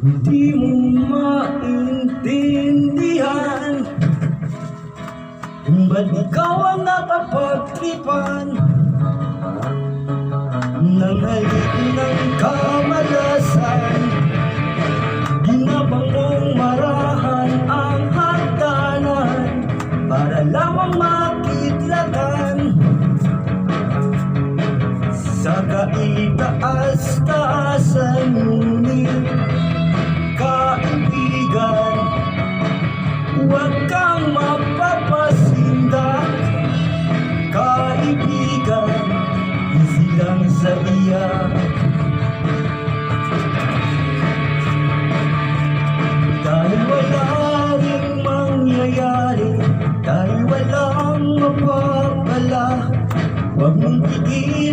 Hindi mo maintindihan ba't ikaw ang napapagtripan Nang halik ng kamalasan Huwag kang mapapasindak Kaibigan Easy sa iyak Dahil wala rin mangyayari Dahil walang mapapala Huwag mong pigilan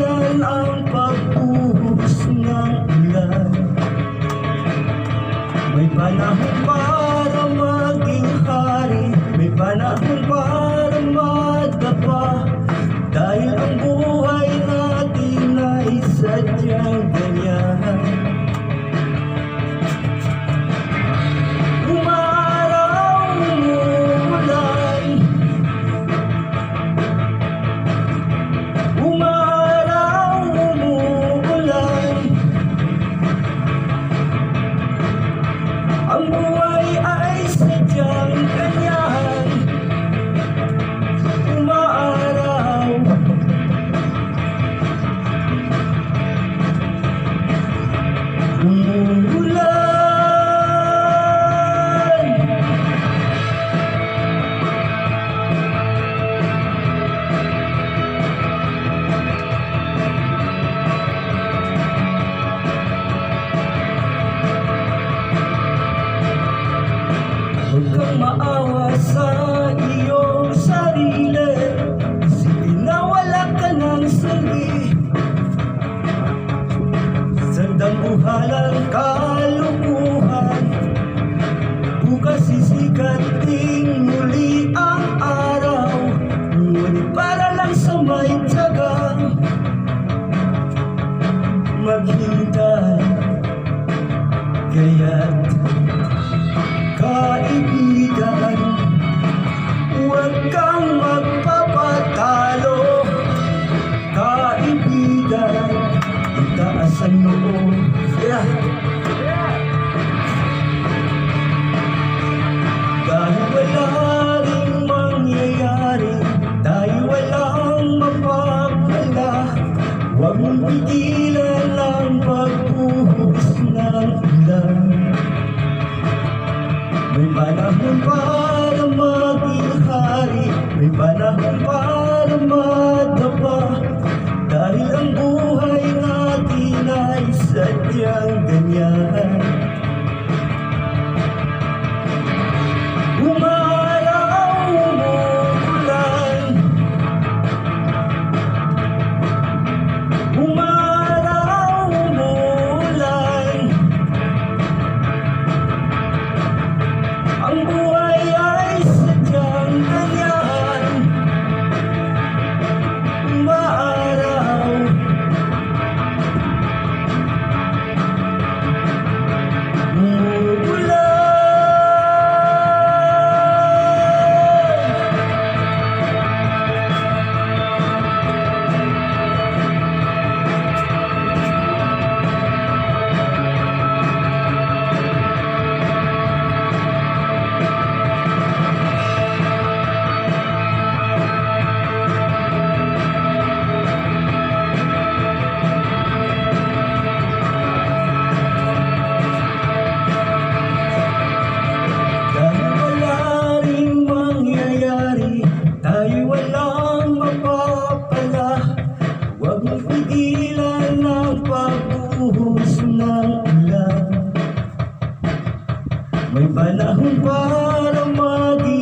maawa sa iyong sarili. Isipin na wala ka ng sarili. Sandang buhalang kalukuhan Bukas sisikat ding muli ang araw. Para lang sa may tiyagang Maghintay. Kaya't kaibigan Huwag pigilan ang pagbuhos ng ulan. May panahon para maging hari May panahon para பாடமாகி